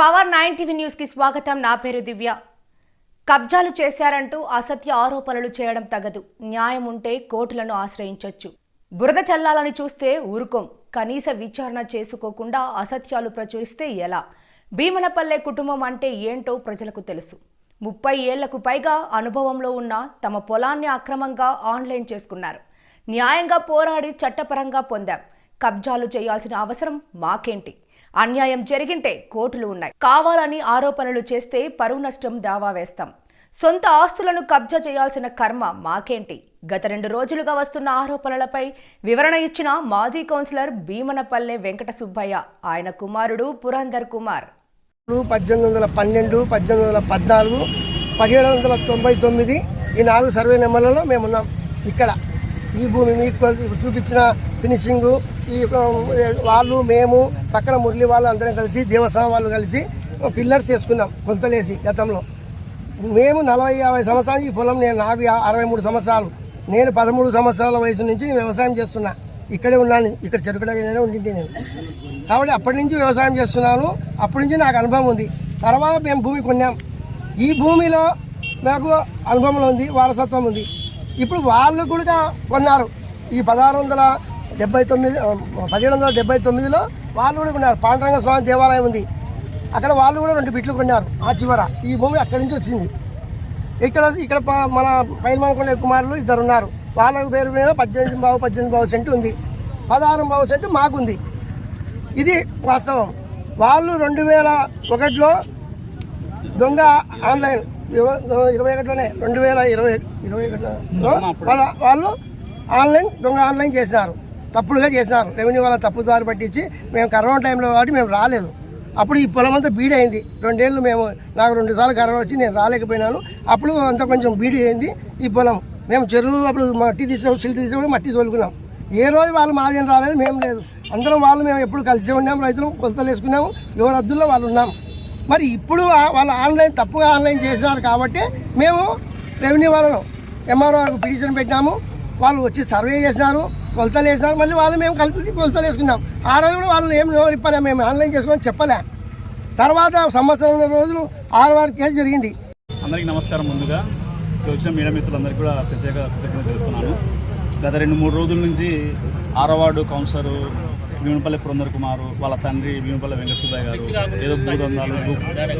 Power nine TV న్యూస్కి స్వాగతం. నా పేరు దివ్య. కబ్జాలు చేశారంటూ అసత్య ఆరోపణలు చేయడం తగదు. న్యాయం ఉంటే కోర్టులను ఆశ్రయించొచ్చు. బురద చల్లాలని చూస్తే ఊరుకోం. కనీస విచారణ చేసుకోకుండా అసత్యాలు ప్రచురిస్తే ఎలా? భీమనపల్లె కుటుంబం అంటే ఏంటో ప్రజలకు తెలుసు. ముప్పై ఏళ్ళకు పైగా అనుభవంలో ఉన్న తమ పొలాన్ని అక్రమంగా ఆన్లైన్ చేసుకున్నారు. న్యాయంగా పోరాడి చట్టపరంగా పొందాం. కబ్జాలు చేయాల్సిన అవసరం మాకేంటి? అన్యాయం జరిగింటే కోర్టులు ఉన్నాయి. కావాలని ఆరోపణలు చేస్తే పరువు నష్టం దావా వేస్తాం. సొంత ఆస్తులను కబ్జా చేయాల్సిన కర్మ మాకేంటి? గత రెండు రోజులుగా వస్తున్న ఆరోపణలపై వివరణ ఇచ్చిన మాజీ కౌన్సిలర్ భీమనపల్లె వెంకట సుబ్బయ్య ఆయన కుమారుడు పురంధర్ కుమార్. పద్దెనిమిది వందల పన్నెండు పద్దెనిమిది వందల పద్నాలుగు పదిహేడు వందల తొంభై తొమ్మిది ఈ నాలుగు సర్వే నెంబర్లలో మేము ఉన్నాం ఇక్కడ ఈ భూమి మీకు చూపించిన ఫినిషింగ్ ఈ వాళ్ళు మేము పక్కన మురళి వాళ్ళు అందరం కలిసి దేవస్థానం వాళ్ళు కలిసి పిల్లర్స్ వేసుకున్నాం కొలతలేసి గతంలో. మేము నలభై యాభై సంవత్సరాలు ఈ పొలం నేను నాకు అరవై మూడు సంవత్సరాలు. నేను పదమూడు సంవత్సరాల వయసు నుంచి వ్యవసాయం చేస్తున్నా. ఇక్కడే ఉన్నాను ఇక్కడ చెరుకుడగానే ఉండింటి నేను. కాబట్టి అప్పటి నుంచి వ్యవసాయం చేస్తున్నాను. అప్పటి నుంచి నాకు అనుభవం ఉంది. తర్వాత మేము భూమి కొన్నాం. ఈ భూమిలో నాకు అనుభవం ఉంది వారసత్వం ఉంది. ఇప్పుడు వాళ్ళు కూడా కొన్నారు. ఈ పదహారు వందల డెబ్బై తొమ్మిది పదిహేడు వందల డెబ్బై తొమ్మిదిలో వాళ్ళు కూడా కొన్నారు. పాండురంగ స్వామి దేవాలయం ఉంది. అక్కడ వాళ్ళు కూడా రెండు బిట్లు కొన్నారు ఆ చివర. ఈ భూమి అక్కడి నుంచి వచ్చింది. ఇక్కడ ఇక్కడ మన పైన మనకొండ కుమారులు ఇద్దరు ఉన్నారు. వాళ్ళ పేరు మీద పద్దెనిమిది బావు పద్దెనిమిది బావు సెంటు ఉంది. పదహారు బావు సెంటు మాకుంది. ఇది వాస్తవం. వాళ్ళు రెండు వేల ఒకటిలో దొంగ ఆన్లైన్ ఇరవై ఒకటిలోనే రెండు వేల ఇరవై ఇరవై ఒకటిలో వాళ్ళ వాళ్ళు ఆన్లైన్ దొంగ ఆన్లైన్ చేసినారు తప్పుడుగా చేశారు రెవెన్యూ వాళ్ళ తప్పుదారి పట్టించి మేము కరోనా టైంలో కాబట్టి మేము రాలేదు. అప్పుడు ఈ పొలం అంతా బీడి అయింది. రెండేళ్ళు మేము నాకు రెండు సార్లు కరోనా వచ్చి నేను రాలేకపోయినాను. అప్పుడు అంతా కొంచెం బీడి అయింది ఈ పొలం. మేము చెరువు అప్పుడు మట్టి తీసే సిల్ట్ తీసేప్పుడు మట్టి తోలుకున్నాం. ఏ రోజు వాళ్ళు మాదేం రాలేదు మేము లేదు. అందరం వాళ్ళు మేము ఎప్పుడు కలిసి ఉన్నాం రైతులు కొలతలు వేసుకున్నాము ఎవరి అద్దుల్లో వాళ్ళు ఉన్నాం. మరి ఇప్పుడు వాళ్ళు ఆన్లైన్ తప్పుగా ఆన్లైన్ చేసినారు కాబట్టి మేము రెవెన్యూ వాళ్ళను ఎంఆర్ఓ పిటిషన్ పెట్టినాము. వాళ్ళు వచ్చి సర్వే చేసినారు. కొలతలు వేసాం మళ్ళీ వాళ్ళు మేము కలిపి కొలతలు వేసుకున్నాం ఆ రోజు కూడా వాళ్ళు ఏం నోరిప్పలే మేము ఆన్లైన్ చేసుకొని చెప్పలే. తర్వాత సంవత్సరం రోజులు ఆరు వారి కేసు జరిగింది. అందరికీ నమస్కారం ముందుగా. వచ్చిన మీడియా మిత్రులందరికీ కూడా ప్రత్యేక కృతజ్ఞత తెలుపుతున్నాను. గత రెండు మూడు రోజుల నుంచి ఆరవార్డు కౌన్సిలర్ భీమపల్లి పురందర్ కుమారు వాళ్ళ తండ్రి భీమపల్లి వెంకట సుబ్బయ్య గారు ఏదో భూదందాలు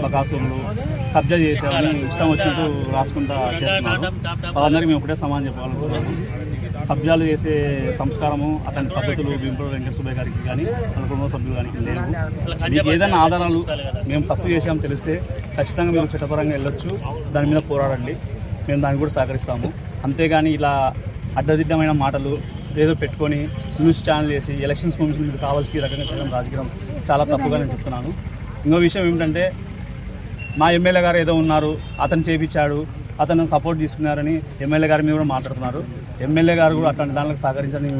బకాసురులు కబ్జా చేశారని ఇష్టం వచ్చినట్టు రాసుకుంటా చేస్తున్నారు. వాళ్ళందరికీ మేము ఒకటే సమాధానం చెప్పాలనుకుంటున్నాము కబ్జాలు చేసే సంస్కారము అట్లాంటి పద్ధతులు భీమపల్లి వెంకట సుబ్బయ్య గారికి కానీ వాళ్ళ కుటుంబ సభ్యులు కానీ లేవు. మీకు ఏదైనా ఆధారాలు మేము తప్పు చేసామని తెలిస్తే ఖచ్చితంగా మీరు చట్టపరంగా వెళ్ళొచ్చు. దాని మీద పోరాడండి. మేము దానికి కూడా సహకరిస్తాము. అంతేగాని ఇలా అడ్డదిడ్డమైన మాటలు ఏదో పెట్టుకొని న్యూస్ ఛానల్ చేసి ఎలక్షన్స్ కమిషన్ మీకు కావాల్సి రకంగా చేయడం రాజకీయం చాలా తప్పుగా నేను చెప్తున్నాను. ఇంకో విషయం ఏమిటంటే మా ఎమ్మెల్యే గారు ఏదో ఉన్నారు అతను చేపించాడు అతను సపోర్ట్ తీసుకున్నారని ఎమ్మెల్యే గారి మీద కూడా మాట్లాడుతున్నారు. ఎమ్మెల్యే గారు కూడా అట్లాంటి దానికి సహకరించని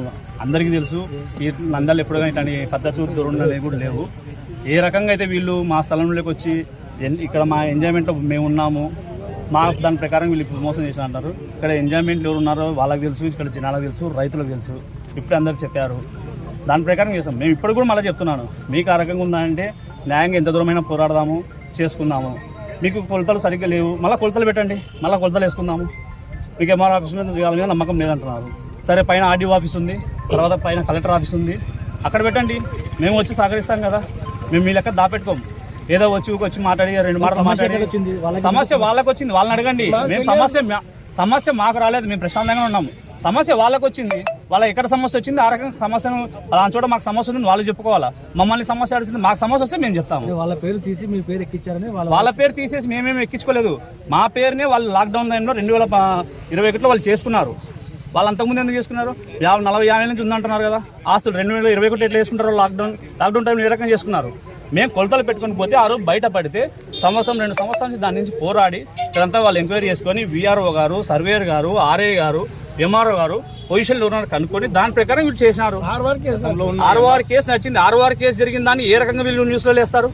అందరికీ తెలుసు. ఈ నందాలు ఎప్పుడు ఇట్లాంటి పద్ధతులు దొరుకున్నది కూడా లేవు. ఏ రకంగా అయితే వీళ్ళు మా స్థలంలోకి వచ్చి ఇక్కడ మా ఎంజాయ్మెంట్లో మేము ఉన్నాము మా దాని ప్రకారం వీళ్ళు ఇప్పుడు మోసం చేసిన అంటారు ఇక్కడ ఎంజాయ్మెంట్ ఎవరు ఉన్నారో వాళ్ళకి తెలుసు ఇక్కడ జనాలకు తెలుసు రైతులకు తెలుసు. ఇప్పుడే అందరు చెప్పారు. దాని ప్రకారం చేస్తాం మేము ఇప్పుడు కూడా మళ్ళీ చెప్తున్నాను. మీకు ఆ రకంగా ఉందంటే న్యాయంగా ఎంత దూరమైనా పోరాడదాము చేసుకుందాము. మీకు కొలతలు సరిగ్గా లేవు. మళ్ళీ కొలతలు పెట్టండి. మళ్ళీ కొలతలు వేసుకుందాము. మీకు ఎంఆర్ ఆఫీస్ మీద వాళ్ళ మీద నమ్మకం లేదంటున్నారు. సరే పైన ఆర్డీఓ ఆఫీస్ ఉంది. తర్వాత పైన కలెక్టర్ ఆఫీస్ ఉంది. అక్కడ పెట్టండి. మేము వచ్చి సహకరిస్తాం కదా. మేము మీ లెక్క దాపెట్టుకోము ఏదో వచ్చి వచ్చి మాట్లాడి రెండు మాటలు మాట్లాడి. సమస్య వాళ్ళకి వచ్చింది వాళ్ళని అడగండి. మేము సమస్య మా- సమస్య మాకు రాలేదు మేము ప్రశాంతంగా ఉన్నాము సమస్య వాళ్ళకి వచ్చింది వాళ్ళ ఎక్కడ సమస్య వచ్చింది ఆ రకంగా సమస్యను అలాంటి చోట మాకు సమస్య ఉంది వాళ్ళు చెప్పుకోవాలా. మమ్మల్ని సమస్య అడిచింది మాకు సమస్య వస్తే మేము చెప్తాము. వాళ్ళ పేరు తీసి మీ పేరు ఎక్కించారని వాళ్ళ పేరు తీసేసి మేమేమి ఎక్కించుకోలేదు. మా పేరునే వాళ్ళు లాక్డౌన్ టైంలో రెండు వేల ఇరవై ఒకటిలో వాళ్ళు చేసుకున్నారు. వాళ్ళు అంతకుముందు ఎందుకు చేసుకున్నారు? యాభై నలభై యాభై నుంచి ఉందంటున్నారు కదా. ఆస్తులు రెండు వేల ఇరవై ఒకటి ఎట్లా చేసుకుంటారు లాక్డౌన్ లాక్డౌన్ టైంలో ఏ రకంగా చేసుకున్నారు? మేము కొలతలు పెట్టుకొని పోతే ఆ రోజు బయట పడితే సంవత్సరం రెండు సంవత్సరాల నుంచి దాని నుంచి పోరాడి ఇక్కడంతా వాళ్ళు ఎంక్వైరీ చేసుకొని విఆర్ఓ గారు సర్వేయర్ గారు ఆర్ఏ గారు ఎంఆర్ఓ గారు పొజిషన్లో ఉన్నారు కనుక్కొని దాని ప్రకారం వీళ్ళు చేసినారు. ఆరు వారి కేసు ఆర్ఓఆర్ కేసు నచ్చింది ఆర్ఓఆర్ కేసు జరిగిన దాన్ని ఏ రకంగా వీళ్ళు న్యూస్లో వేస్తారు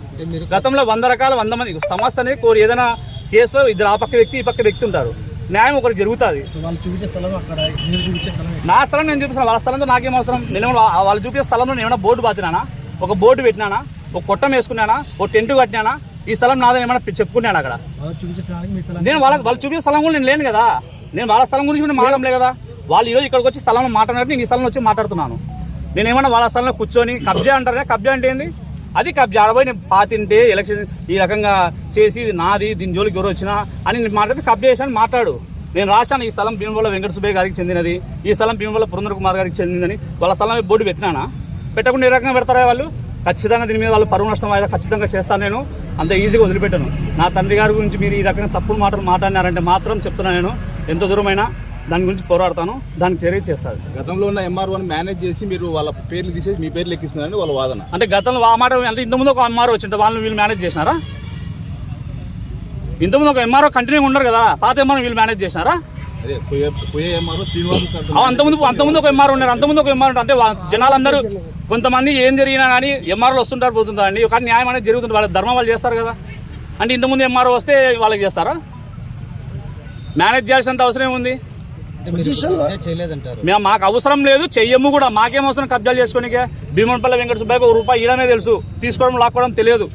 గతంలో వంద రకాల వంద మంది సమస్య అనేది కోరి ఏదైనా కేసులో ఇద్దరు ఆ పక్క వ్యక్తి ఈ పక్క వ్యక్తి ఉంటారు. న్యాయం ఒకటి జరుగుతుంది. వాళ్ళు చూపించే స్థలం అక్కడ మీరు చూపించే స్థలం నా స్థలం నేను చూపిస్తాను వాళ్ళ స్థలంతో నాకేం అవసరం? నేను వాళ్ళు చూపించే స్థలంలో నేను ఏమైనా బోర్డు బాతినానా ఒక బోర్డు పెట్టినానా? ఒక కొట్టం వేసుకున్నానా? ఒక టెంట్ కట్టినానా? ఈ స్థలం నాదని ఏమైనా చెప్పుకున్నాను అక్కడ? వాళ్ళు నేను వాళ్ళకి వాళ్ళు చూపించే స్థలం కూడా నేను లేను కదా. నేను వాళ్ళ స్థలం గురించి కూడా మాట్లాడలే కదా. వాళ్ళు ఈరోజు ఇక్కడికి వచ్చి స్థలంలో మాట్లాడినట్టు నేను ఈ స్థలంలో వచ్చి మాట్లాడుతున్నాను. నేను ఏమన్నా వాళ్ళ స్థలంలో కూర్చొని కబ్జా అంటారు? కదా కబ్జా అంటే ఏంది? అది కబ్జా ఆడపోయి నేను పాతింటే ఎలక్షన్ ఈ రకంగా చేసి ఇది నాది దీని జోలికి ఎవరు వచ్చినా అని నేను మాట్లాడితే కబ్జా చేశాను మాట్లాడు. నేను రాశాను ఈ స్థలం భీమవల్ల వెంకట సుబ్బయ్య గారికి చెందినది ఈ స్థలం భీమవల్ల పురంధర్ కుమార్ గారికి చెందిందని వాళ్ళ స్థలం బోర్డు పెట్టినానా? పెట్టకుండా ఏ రకంగా పెడతారా వాళ్ళు? ఖచ్చితంగా దీని మీద వాళ్ళు పరువు నష్టం అయితే ఖచ్చితంగా చేస్తాను నేను అంత ఈజీగా వదిలిపెట్టాను. నా తండ్రి గారి గురించి మీరు ఈ రకంగా తప్పుడు మాటలు మాట్లాడినారంటే మాత్రం చెప్తున్నాను నేను ఎంత దూరమైనా దాని గురించి పోరాడతాను దానికి చర్య చేస్తాను గతంలో ఉన్న ఎంఆర్ఓని మేనేజ్ చేసి మీరు వాళ్ళ పేర్లు తీసేసి మీ పేర్లు ఎక్కిస్తున్నారని వాళ్ళ వాదన. అంటే గతంలో ఆ మాట అంటే ఇంతకుముందు ఒక ఎంఆర్ఓ వచ్చింటే వాళ్ళు వీళ్ళు మేనేజ్ చేసినారా? ఇంతకుముందు ఒక ఎంఆర్ఓ కంటిన్యూ ఉండరు కదా పాత ఎంఆర్ఓ వీళ్ళు మేనేజ్ చేసినారా? అంతకుముందు అంతకుముందు ఒక ఎంఆర్ ఉన్నారు అంతకుముందు ఒక ఎంఆర్ అంటే జనాలందరూ కొంతమంది ఏం జరిగినా కానీ ఎంఆర్ఓలు వస్తుంటారు పోతుంటారు అండి. కానీ న్యాయం అనేది జరుగుతుంది వాళ్ళ ధర్మం వాళ్ళు చేస్తారు కదా. అంటే ఇంతకుముందు ఎంఆర్ఓ వస్తే వాళ్ళకి చేస్తారా? మేనేజ్ చేయాల్సినంత అవసరం ఏముంది? మేము మాకు అవసరం లేదు చెయ్యము కూడా. మాకేం అవసరం కబ్జాలు చేసుకోనికే? భీమన్పల్లి వెంకట సుబ్బయ్యకి ఒక రూపాయి ఇయడమే తెలుసు. తీసుకోవడం లాక్కోవడం తెలియదు.